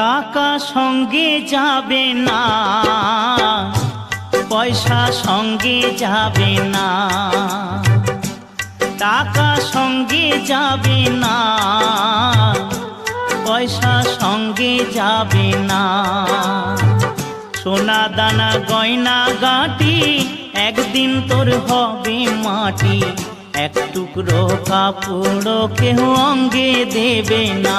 টাকা সঙ্গে যাবে না, পয়সা সঙ্গে যাবে না, টাকা সঙ্গে যাবে না, পয়সা সঙ্গে যাবে না। সোনা দানা গয়না গাটি একদিন তোর হবে মাটি, এক টুকরো কাপড় কেউ অঙ্গে দেবে না।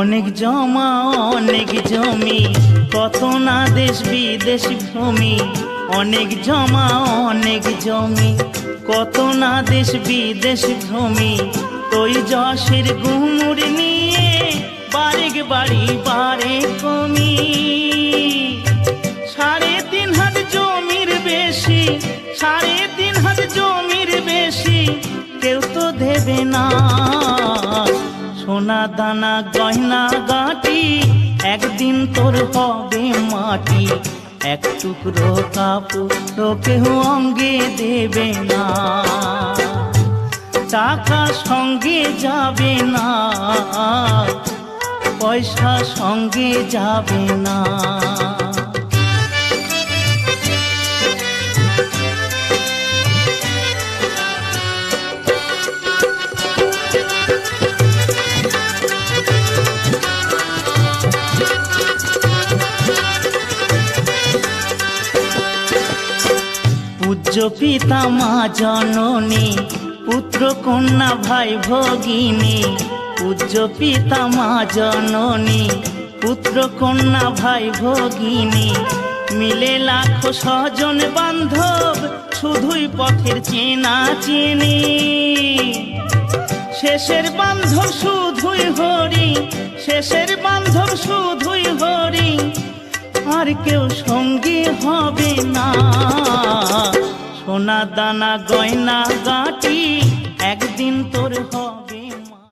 অনেক জমা, অনেক জমি, কত না দেশ বিদেশ ভূমি। অনেক জমা, অনেক জমি, কত না দেশ বিদেশ ভূমি। তুই যশের গুমুর নিয়ে বারেক বাড়ি বারে কমি। সাড়ে তিন হাত জমির বেশি, সাড়ে তিন হাত জমির বেশি, কেউ তো দেবে না। সোনা দানা গয়না গাটি, একদিন তোর হবে মাটি। এক টুকরো কাপড় কেউ অঙ্গে দেবে না। টাকা সঙ্গে যাবে না, পয়সা সঙ্গে যাবে না। পূজ্য পিতা মা জননী, পুত্র কন্যা ভাই ভগিনী পূজ্য পিতা মা জননী, পুত্র কন্যা ভাই ভগিনী। মিলে লাখো স্বজন বান্ধব, শুধুই পথের চেনা চিনি। শেষের বান্ধব শুধুই হরি, শেষের বান্ধব শুধুই হরি, আর কেউ সঙ্গী হবে না। সোনা দানা গয়না গাটি একদিন তোর হবে।